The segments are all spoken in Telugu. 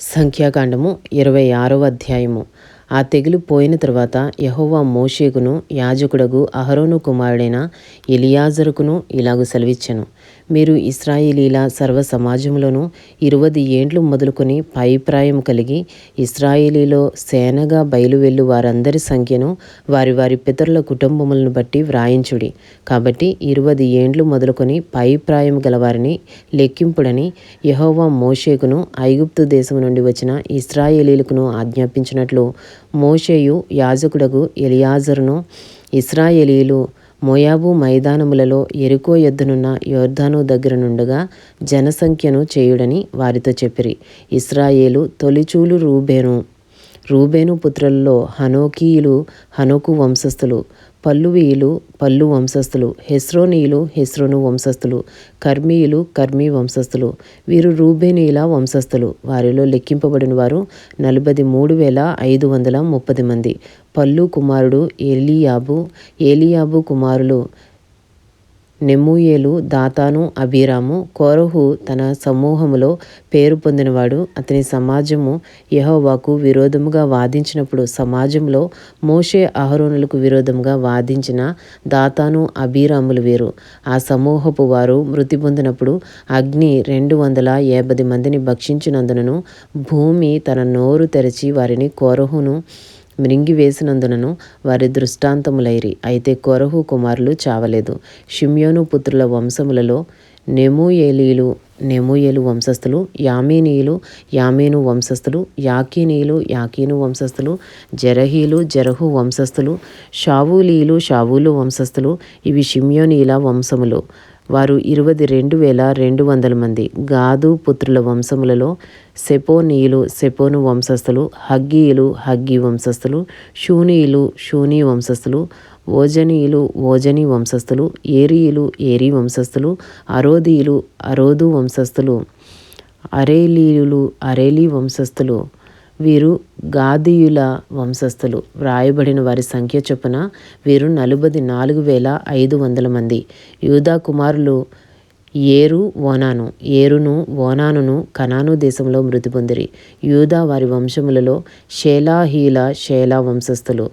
సంఖ్యాకాండము ఇరవై ఆరవ అధ్యాయము. ఆ తెగులు పోయిన తర్వాత యహోవా మోషేకును యాజకుడగు అహరోను కుమారుడైన ఎలియాజరుకును ఇలాగు సెలవిచ్చెను. మీరు ఇస్రాయిలీల సర్వ సమాజములను ఇరువది ఏండ్లు మొదలుకొని పైప్రాయం కలిగి ఇస్రాయిలీలో సేనగా బయలువెళ్ళు వారందరి సంఖ్యను వారి వారి పితరుల కుటుంబములను బట్టి వ్రాయించుడి. కాబట్టి ఇరువది ఏండ్లు మొదలుకొని పైప్రాయం గలవారిని లెక్కింపుడని యహోవా మోషేకును ఐగుప్తు దేశం నుండి వచ్చిన ఇస్రాయేలీలకును ఆజ్ఞాపించినట్లు మోషేయు యాజకుడగు ఎలియాజరును ఇస్రాయేలీలు మోయాబు మైదానములలో ఎరుకో యొద్దనున్న యోర్ధాను దగ్గర నుండగా జనసంఖ్యను చేయుడని వారితో చెప్పిరి. ఇస్రాయేలు తొలిచూలు రూబేను. రూబేను పుత్రులలో హనోకీయులు హనోకు వంశస్థులు. పల్లువీయులు పల్లు వంశస్థులు హెస్రోనీయులు హెస్రోను వంశస్థులు కర్మీయులు కర్మీ వంశస్థులు వీరు రూబేనీయుల వంశస్థులు. వారిలో లెక్కింపబడిన వారు నలభై మూడు వేల ఐదు వందల ముప్పది మంది. పల్లు కుమారుడు ఏలియాబు ఏలియాబు కుమారులు నెమూయేలు దాతాను అబీరాము కోరహు తన సమూహములో పేరు పొందినవాడు. అతని సమాజము యహోవాకు విరోధముగా వాదించినప్పుడు సమాజంలో మోషే అహరోనులకు విరోధముగా వాదించిన దాతాను అబీరాములు వీరు. ఆ సమూహపు వారు మృతి పొందినప్పుడు అగ్ని రెండు వందల యాభై మందిని భక్షించినందునను భూమి తన నోరు తెరచి వారిని కోరహును మృంగివేసినందునను వారి దృష్టాంతములైరి. అయితే కొరహు కుమారులు చావలేదు. షిమ్యోను పుత్రుల వంశములలో నెమూయేలీలు నెమూయేలు వంశస్థులు యామీనీయులు యామీను వంశస్థులు యాకీనీయులు యాకీను వంశస్థులు జరహీలు జరహు వంశస్థులు షావూలీలు షావూలు వంశస్థులు ఇవి షిమ్యోనీల వంశములు. వారు ఇరవై రెండు వేల రెండు వందల మంది గాదు పుత్రుల వంశములలో సెపోనీయులు సెపోను వంశస్థులు హగ్గీయులు హగ్గీ వంశస్థులు షూనీయులు షూనీ వంశస్థులు ఓజనీయులు ఓజని వంశస్థులు ఏరీయులు ఏరీ వంశస్థులు అరోదీయులు అరోదు వంశస్థులు అరేలీయులు అరేలీ వంశస్థులు. వీరు గాదీయుల వంశస్థులు. వ్రాయబడిన వారి సంఖ్య చొప్పున వీరు నలుబది నాలుగు వేల ఐదు వందల మంది. యూదా కుమారులు ఏరు ఓనాను ఏరును ఓనానును కనాను దేశంలో మృతి పొందిరి. యూదా వారి వంశములలో షేలాహీల షేలా వంశస్థులు.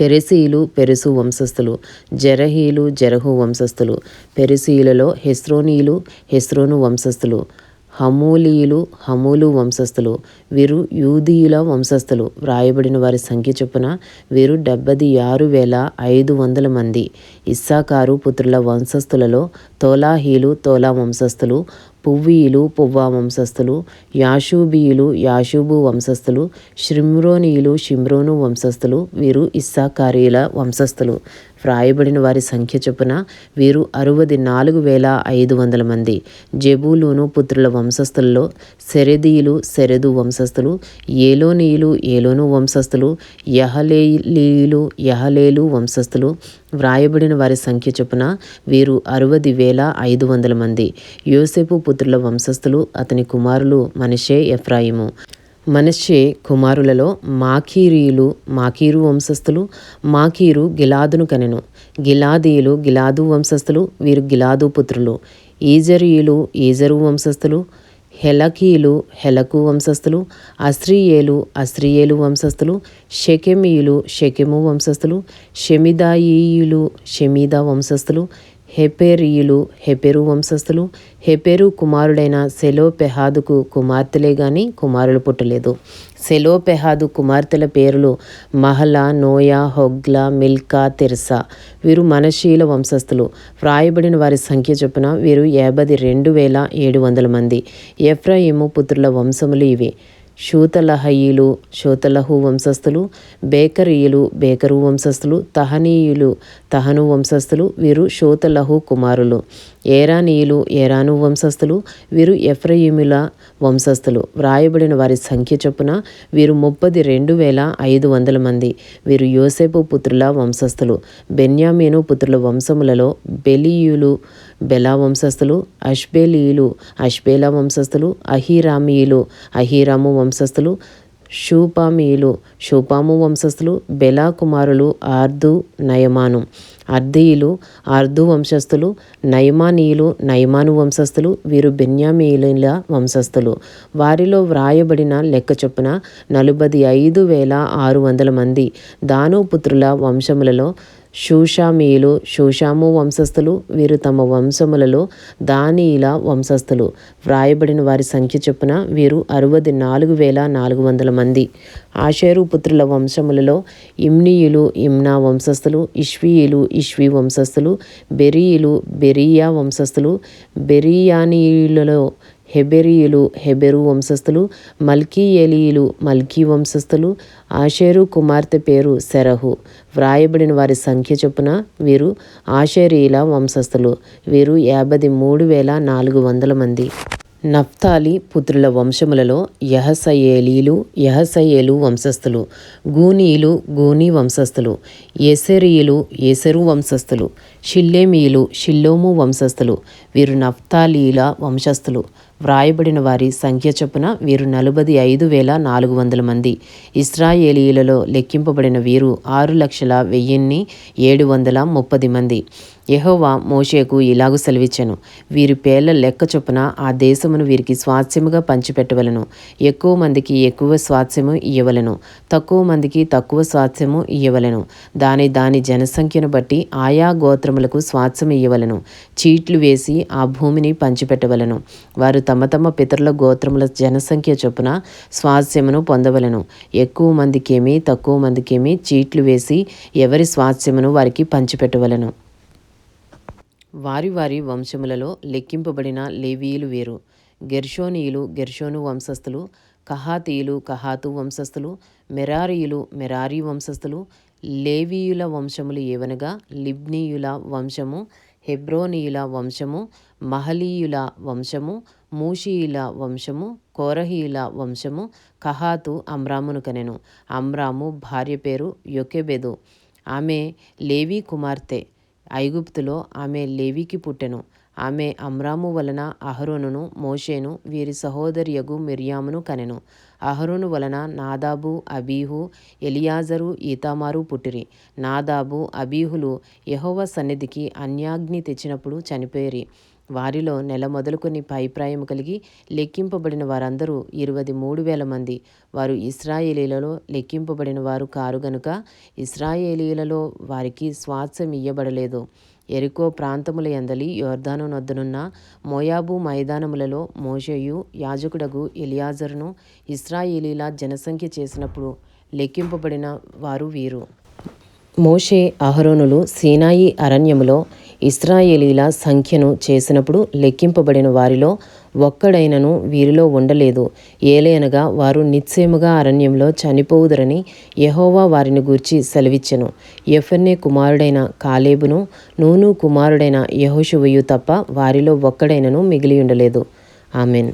పెరెసీలు పెరుసు వంశస్థులు. జరహీలు జరహు వంశస్థులు. పెరిసీయులలో హెస్రోనీలు హెస్రోను వంశస్థులు. హమూలీయులు హమూలు వంశస్థులు. వీరు యూదీయుల వంశస్థులు. వ్రాయబడిన వారి సంఖ్య చొప్పున వీరు డెబ్బది ఆరు వేల ఐదు వందల మంది. ఇస్సాకారు పుత్రుల వంశస్థులలో తోలాహీలు తోలా వంశస్థులు పువ్వీయులు పువ్వా వంశస్థులు యాషూబీయులు యాషూబు వంశస్థులు షిమ్రోనీయులు షిమ్రోను వంశస్థులు వీరు ఇస్సాకారీల వంశస్థులు. వ్రాయబడిన వారి సంఖ్య చొప్పున వీరు అరవది నాలుగు వేల ఐదు వందల మంది. జబూలోను పుత్రుల వంశస్థుల్లో సెరెదీయులు సెరెదు వంశస్థులు ఏలోనీయులు ఏలోను వంశస్థులు యహలేలీయులు యహలేలు వంశస్థులు. వ్రాయబడిన వారి సంఖ్య చొప్పున వీరు అరవది వేల ఐదు వందల మంది. యోసేపు పుత్రుల వంశస్థులు అతని కుమారులు మనషే ఎఫ్రాయిము. మనషే కుమారులలో మాకీరీయులు మాకీరు వంశస్థులు మాకీరు గిలాదును కనెను. గిలాదీయులు గిలాదు వంశస్థులు వీరు గిలాదు పుత్రులు. ఈజరీయులు ఈజరు వంశస్థులు హెలకీయులు హెలకు వంశస్థులు అస్త్రియేలు అస్త్రియేలు వంశస్థులు షెకెమీయులు షెకెము వంశస్థులు షెమిదాయీయులు షెమీదా వంశస్థులు హెపెరీయులు హెపెరు వంశస్థులు హెపెరు కుమారుడైన సెలోపెహాదుకు కుమార్తెలే గాని కుమారులు పుట్టలేదు. సెలోపెహాదు కుమార్తెల పేర్లు Mahlah Noah Hoglah Milcah Tirzah. వీరు మనశీల వంశస్థులు. వ్రాయబడిన వారి సంఖ్య చొప్పున వీరు యాభై రెండు వేల ఏడు వందల మంది. ఎఫ్రాయిము పుత్రుల వంశములు ఇవి. షూతలహయ్యులు షూతలహు వంశస్థులు బేకరీయులు బేకరు వంశస్థులు తహనీయులు తహను వంశస్థులు వీరు షూతలహు కుమారులు. ఏరానీయులు ఏరాను వంశస్థులు వీరు ఎఫ్రయిముల వంశస్థులు. వ్రాయబడిన వారి సంఖ్య చొప్పున వీరు ముప్పది రెండు వేల ఐదు వందల మంది. వీరు యోసేపు పుత్రుల వంశస్థులు. బెన్యామీను పుత్రుల వంశములలో బెలియులు బెలా వంశస్థులు అష్బేలీయులు అష్బేలా వంశస్థులు అహీరామీయులు అహీరాము వంశస్థులు షూపామీయులు షూపాము వంశస్థులు బెలా కుమారులు ఆర్దు నయమాను. అర్దీయులు ఆర్దు వంశస్థులు నయమానీయులు నయమాను వంశస్థులు వీరు బెన్యామీయుల వంశస్థులు. వారిలో వ్రాయబడిన లెక్క చొప్పున నలభై ఐదు వేల ఆరు వందల మంది దానుపుత్రుల వంశములలో షూషామీయులు షూషాము వంశస్థులు వీరు తమ వంశములలో దానియుల వంశస్థులు. వ్రాయబడిన వారి సంఖ్య చొప్పున వీరు అరవది నాలుగు వేల నాలుగు వందల మంది. ఆషేరు పుత్రుల వంశములలో ఇమ్నీయులు ఇమ్నా వంశస్థులు ఇష్వీయులు ఇష్వీ వంశస్థులు బెరీయులు బెరియా వంశస్థులు బెరియానీయులలో హెబెరీయులు హెబెరు వంశస్థులు మల్కీయేలీయులు మల్కీ వంశస్థులు ఆషేరు కుమార్తె పేరు సెరహు. వ్రాయబడిన వారి సంఖ్య చొప్పున వీరు ఆషేరీల వంశస్థులు. వీరు యాభై మూడు వేల నాలుగు వందల మంది. నఫ్తాలి పుత్రుల వంశములలో యహసయేలీలు యహసయేలు వంశస్థులు గూనీయులు గూనీ వంశస్థులు ఎసెరీయులు ఎసెరు వంశస్థులు షిల్లేమీయులు షిల్లోము వంశస్థులు వీరు నఫ్తాలీల వంశస్థులు. వ్రాయబడిన వారి సంఖ్య చొప్పున వీరు నలభై ఐదు వేల నాలుగు వందల మంది. ఇస్రాయేలీలలో లెక్కింపబడిన వీరు ఆరు లక్షల వెయ్యిన్ని ఏడు వందల ముప్పది మంది. యహోవా మోషేకు ఇలాగు సెలవిచ్చెను. వీరి పేర్ల లెక్క చొప్పున ఆ దేశమును వీరికి స్వాస్థ్యముగా పంచిపెట్టవలను. ఎక్కువ మందికి ఎక్కువ స్వాస్థ్యము ఇయ్యవలను. తక్కువ మందికి తక్కువ స్వాస్థ్యము ఇయ్యవలను. దాని దాని జనసంఖ్యను బట్టి ఆయా గోత్రములకు స్వాస్థ్యం ఇయ్యవలను. చీట్లు వేసి ఆ భూమిని పంచిపెట్టవలను. వారు తమ తమ పితరుల గోత్రముల జనసంఖ్య చొప్పున స్వాస్థ్యమును పొందవలను. ఎక్కువ మందికేమి తక్కువ మందికేమి చీట్లు వేసి ఎవరి స్వాస్థ్యమును వారికి పంచిపెట్టవలను. వారి వారి వంశములలో లెక్కింపబడిన లేవీయులు వేరు. గెర్షోనీయులు గెర్షోను వంశస్థులు కహాతీయులు కహాతు వంశస్థులు మెరారీయులు మెరారీ వంశస్థులు లేవీయుల వంశములు ఏవనగా లిబ్నీయుల వంశము హెబ్రోనీయుల వంశము మహలీయుల వంశము మూషీయుల వంశము కోరహీయుల వంశము కహాతు అమ్రామును కనెను. అమ్రాము భార్య పేరు యొకెబెదు. ఆమె లేవీ కుమార్తె. ఐగుప్తులో ఆమె లేవికి పుట్టెను. ఆమె అమ్రాము వలన అహరోనును మోషేను వీరి సహోదరియగు మిర్యామును కనెను. అహరోను వలన నాదాబు అబీహు ఎలియాజరు ఈతామారు పుట్టిరి. నాదాబు అబీహులు యహోవ సన్నిధికి అన్యాగ్ని తెచ్చినప్పుడు చనిపోయిరి. వారిలో నెల మొదలుకొని పైప్రాయం కలిగి లెక్కింపబడిన వారందరూ ఇరవై మూడు వేల మంది. వారు ఇస్రాయేలీలలో లెక్కింపబడిన వారు కారు గనుక ఇస్రాయేలీలలో వారికి స్వాస్థ్యం ఇయ్యబడలేదు. ఎరుకో ప్రాంతముల ఎందలి యోర్ధాను నొద్దనున్న మోయాబు మైదానములలో మోషయు యాజకుడగు ఎలియాజరును ఇస్రాయేలీల జనసంఖ్య చేసినప్పుడు లెక్కింపబడిన వారు వీరు. మోషే అహరోనులు సీనాయి అరణ్యములో ఇస్రాయేలీల సంఖ్యను చేసినప్పుడు లెక్కింపబడిన వారిలో ఒక్కడైనను వీరిలో ఉండలేదు. ఏలయనగా వారు నిశ్చయముగా అరణ్యంలో చనిపోవుదరని యహోవా వారిని గూర్చి సెలవిచ్చెను. ఎఫర్నే కుమారుడైన కాలేబును నూను కుమారుడైన యహోషువయు తప్ప వారిలో ఒక్కడైనను మిగిలి ఉండలేదు ఆమెన్.